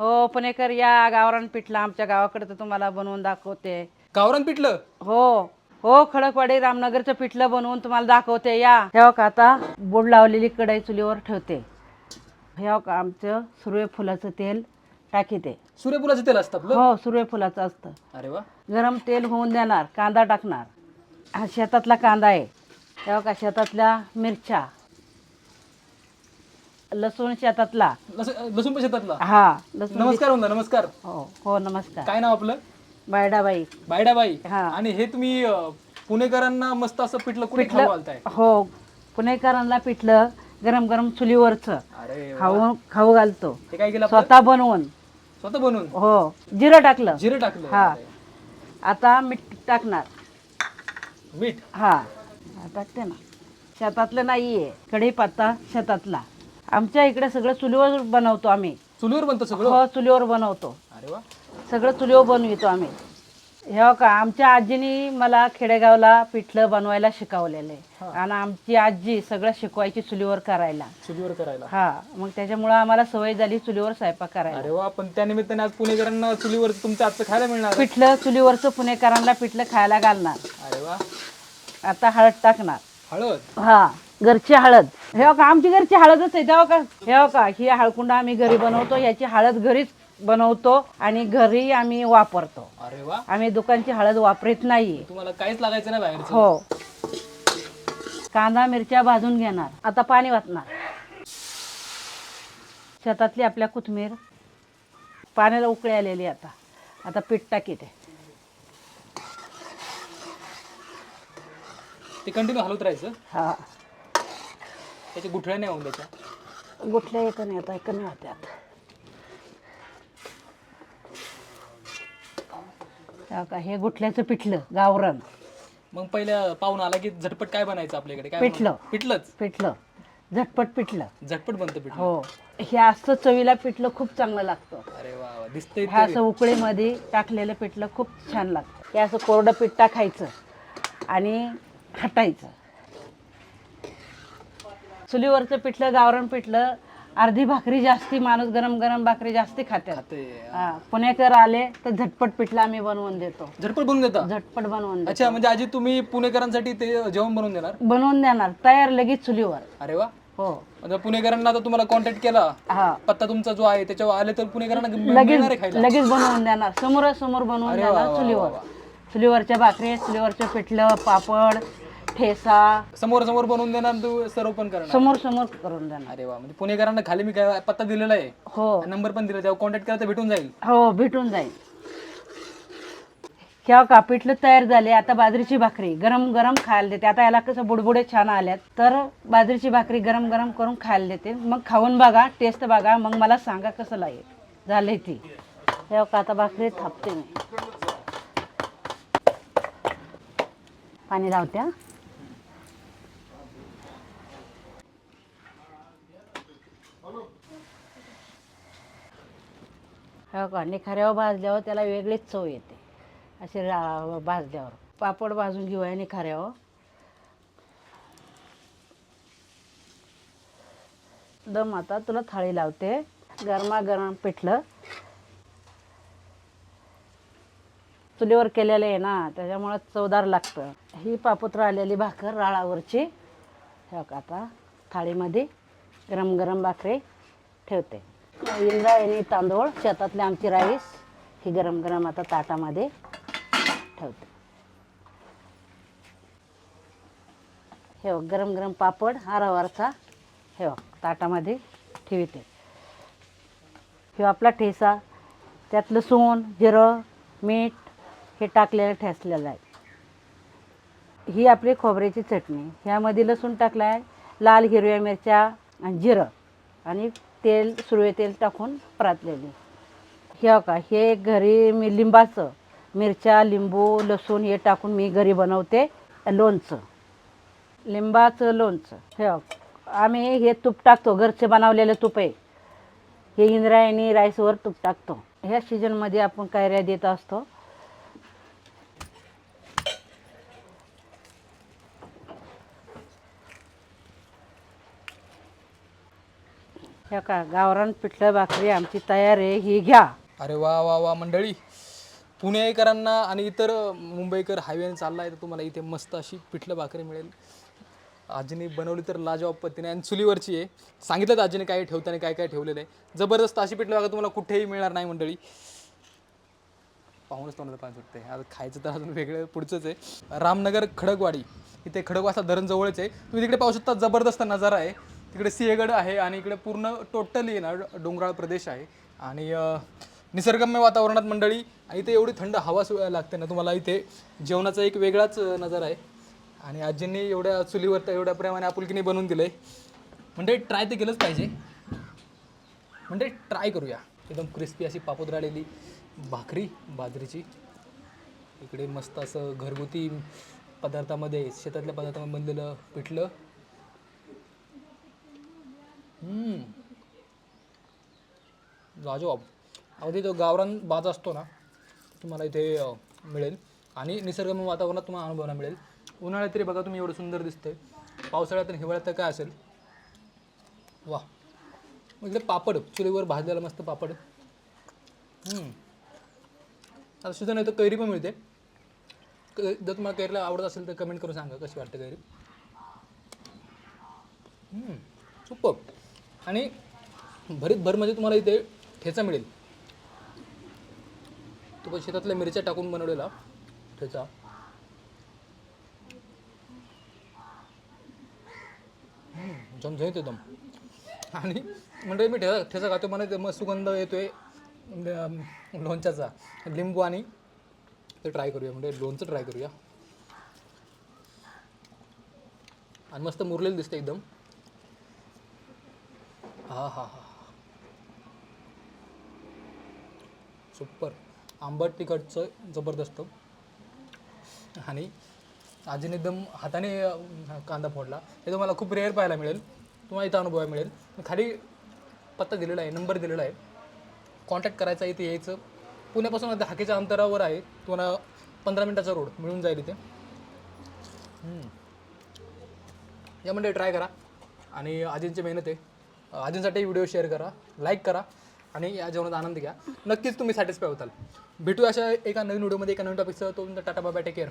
हो पुणेकर या गावरान पिठलं आमच्या गावाकडे तर तुम्हाला बनवून दाखवते. गावरान पिठलं? हो. हो खडकवाडी रामनगरचं पिठलं बनवून तुम्हाला दाखवते. या. हे का आता बोड लावलेली कढई चुलीवर ठेवते. हे का आमचं सुरवे फुलाचं तेल टाकीते. सूर्यफुलाचं तेल असतं आपलं? हो सुरवे फुलाचं असतं. अरे वा. गरम तेल होऊन देणार कांदा टाकणार. हा शेतातला कांदा आहे. तेव्हा का शेतातल्या मिरच्या. लसूण शेतातला. लस- लसूण पण शेतातला? हा लसूण नमस्कार म्हणता नमस्कार. हो हो नमस्कार. काय नाव आपलं? बायडाबाई. बायडाबाई. हा. आणि हे तुम्ही अं, पुणेकरांना मस्त असं पिठलं कुठे खाऊ घालताय? हो पुणेकरांना पिठलं गरम गरम चुलीवरचं अरे वा. खाऊ खाऊ घालतो. हे काय केलं? स्वतः बनवून. स्वतः बनवून? हो जिरं टाकलं. जिरे टाकलं. हा. आता मीठ टाकणार. मीठ? हा. टाकते ना. शेतातलं नाही आहे कढीपत्ता शेतातला. आमच्या इकडे सगळं चुलीवर बनवतो आम्ही. चुलीवर बनतं सगळं? हो चुलीवर बनवतो. अरे वा. सगळं चुलीवर बनवितो आम्ही. हे का आमच्या आजीनी मला खेडेगावला पिठलं बनवायला शिकवलेलं आहे. आणि आमची आजी सगळं शिकवायची चुलीवर करायला. चुलीवर करायला. हा मग त्याच्यामुळं आम्हाला सवय झाली चुलीवर स्वयंपाक करायला. अरे वा पण त्या निमित्ताने आज पुणेकरांना चुलीवर तुमचं आजचं खायला मिळणार पिठलं चुलीवरचं पुणेकरांना पिठलं खायला घालणार. अरे वा. आता हळद टाकणार. हळद? हा. घरची हळद. हे का आमची घरची हळदच आहे. तेव्हा का हे का ही हळकुंड आम्ही घरी बनवतो याची हळद घरीच बनवतो आणि घरी आम्ही वापरतो. अरे वा. आम्ही दुकानची हळद वापरत नाही तुम्हाला काहीच लागायचं नाही बाहेरचं. हो. कांदा मिरच्या भाजून घेणार. आता पाणी वाटणार. शेतातली आपल्या कोथमीर पाण्याला उकळी आलेली आता. आता पीठ टाकीते ते कंटिन्यू हलवत राहायचं? हा. त्याच्या गुठळ्या नाही होऊन त्याच्या. गुठल्या एक नाही आता नाही होत्यात हो का हे गुठल्याचं पिठलं गावरण मग पहिल्या पाहुणा आला की झटपट काय बनायचं आपल्याकडे? काय पिठलं. पिठलंच. पिठलं. झटपट पिठलं. झटपट बनतं पिठलं. हो. हे असं चवीला पिठलं खूप चांगलं लागतं. अरे वा वा. दिसतंय हे असं उकळीमध्ये टाकलेलं पिठलं खूप छान लागतं. हे असं कोरडं पीठ टाकायचं आणि हटायचं. चुलीवरचं पिठलं गावरण पिठलं अर्धी भाकरी जास्ती माणूस गरम गरम भाकरी जास्ती खाते. पुणेकर आले तर झटपट पिठलं आम्ही बनवून देतो. झटपट बनवून देता? झटपट बनवून देतो. अच्छा म्हणजे आजी तुम्ही पुणेकरांसाठी ते जेवण बनवून देणार? बनवून देणार. तयार लगेच चुलीवर. अरे वा. हो. म्हणजे पुणेकरांना आता तुम्हाला कॉन्टॅक्ट केला. हा. पत्ता तुमचा जो आहे त्याच्यावर आले तर पुणेकरांना मिळणार आहे लगेच खायला. लगेच बनवून देणार. समोरासमोर बनवून देणार चुलीवर. चुलीवरच्या भाकरी चुलीवरचं पिठलं पापड ठेसा. समोर समोर बनवून देणार तू सर्व पण करणार. समोर समोर करून देणार. अरे वा म्हणजे पुणेकरांना खाली मी काय पत्ता दिलेला आहे? हो. नंबर पण दिला तेव्हा कॉन्टॅक्ट केला तर भेटून जाईल. हो भेटून जाईल. ह्या का पिठलं तयार झाले आता बाजरीची भाकरी गरम गरम खायला देते. आता याला कसं बुडबुडे छान आल्यात. तर बाजरीची भाकरी गरम गरम करून खायला देते. मग खाऊन बघा टेस्ट बघा. मग मला सांगा कसं लागेल झाले ती. ह्या का आता भाकरी थापते मी. पाणी लावत्या आणि खऱ्यावर भाजल्यावर त्याला वेगळीच चव येते. असे रा भाजल्यावर. पापड भाजून घेऊया खऱ्यावर. दम आता तुला थाळी लावते. गरमागरम पिठलं. चुलीवर केलेलं आहे ना त्याच्यामुळं चवदार लागतं. ही पापुत्र आलेली भाकर राळावरची. हे आता थाळीमध्ये गरम गरम भाकरी ठेवते. इंद्रायणी तांदूळ शेतातले आमची राईस. ही गरम गरम आता ताटामध्ये ठेवते. हे बघ, गरम गरम पापड हा हे बघ, ताटामध्ये ठेवते. हे आपला ठेसा त्यात लसूण जिरं मीठ हे टाकलेलं ठेसलेलं आहे. ही आपली खोबऱ्याची चटणी. ह्यामध्ये लसूण टाकला आहे लाल हिरव्या मिरच्या आणि जिरं आणि तेल सुरवे तेल टाकून परतलेली. हे हो का हे घरी मी लिंबाचं मिरच्या लिंबू लसूण हे टाकून मी घरी बनवते. लोणचं. लिंबाचं लोणचं. हे हो. आम्ही हे तूप टाकतो घरचे बनवलेलं तूप आहे. हे इंद्रायणी राईसवर तूप टाकतो. ह्या सीजनमध्ये आपण कैऱ्या देत असतो? हे का गावरान पिठलं भाकरी आमची तयार आहे ही घ्या. अरे वा वा वा मंडळी. पुणेकरांना आणि इतर मुंबईकर हायवेने चालला आहे तर तुम्हाला इथे मस्त अशी पिठलं भाकरी मिळेल. आजीने बनवली तर लाजवाब पद्धतीने आणि चुलीवरची आहे. सांगितलं तर आजीने काय ठेवताना काय काय ठेवलेलं आहे. जबरदस्त अशी पिठलं भाकर तुम्हाला कुठेही मिळणार नाही मंडळी. पाहूनच तोंडाला पाणी सुटते आता खायचं तर अजून वेगळं पुढचंच आहे. रामनगर खडकवाडी. इथे खडकवासा धरण जवळच आहे. तुम्ही तिकडे पाहू शकता जबरदस्त नजारा आहे. तिकडे सिंहगड आहे आणि इकडे पूर्ण टोटली ना डोंगराळ प्रदेश आहे. आणि निसर्गम्य वातावरणात मंडळी आणि इथे एवढी थंड हवा सु लागते ना तुम्हाला इथे. जेवणाचा एक वेगळाच नजर नजारा आहे. आणि आजींनी एवढ्या चुलीवर एवढ्या प्रेमाने आपुलकीने बनवून दिलं आहे म्हणजे ट्राय तर केलंच पाहिजे. म्हणजे ट्राय करूया. एकदम क्रिस्पी अशी पापड आलेली भाकरी बाजरीची. इकडे मस्त असं घरगुती पदार्थामध्ये शेतातल्या पदार्थामध्ये बनलेलं पिठलं. लाजवाब अगदी तो गावरान बाज असतो ना तुम्हाला इथे मिळेल. आणि निसर्गमय वातावरणात तुम्हाला अनुभवायला मिळेल. उन्हाळ्यात तरी बघा तुम्ही एवढं सुंदर दिसतंय. पावसाळ्यात आणि हिवाळ्यात तर काय असेल? वा मग इकडे पापड चुलीवर भाजलेला मस्त पापड. आता सुद्धा नाही तर कैरी पण मिळते. क- जर तुम्हाला कैरीला आवडत असेल तर कमेंट करून सांगा कशी वाटते कैरी? सुपर. आणि भरीत भरमध्ये म्हणजे तुम्हाला इथे ठेचा मिळेल. तो पण शेतातल्या मिरच्या टाकून बनवलेला ठेचा. झमझमीत एकदम. आणि म्हणजे मी ठेचा ठेचा खातो मला ते मग सुगंध येतोय. लोणच्याचा. लिंबू आणि ते ट्राय करूया म्हणजे लोणचं ट्राय करूया. आणि मस्त मुरलेलं दिसतं एकदम. हा हा हा. सुपर आंबट तिखटचं जबरदस्त. आणि आजीने एकदम हाताने कांदा फोडला. हे तुम्हाला खूप रेअर पाहायला मिळेल. तुम्हाला इथं अनुभवायला मिळेल. खाली पत्ता दिलेला आहे नंबर दिलेला आहे. कॉन्टॅक्ट करायचा इथे यायचं. पुण्यापासून आता हाकेच्या अंतरावर आहे. तुम्हाला पंधरा मिनटाचा रोड मिळून जाईल इथे. या यामध्ये ट्राय करा. आणि आजींची मेहनत आहे. आजींसाठी व्हिडिओ शेअर करा लाईक करा आणि या जेवणाचा आनंद घ्या. नक्कीच तुम्ही सॅटिस्फाय होताल. भेटू अशा एका नवीन व्हिडिओमध्ये एका नवीन टॉपिकसह तो टाटा बाबा टेक केअर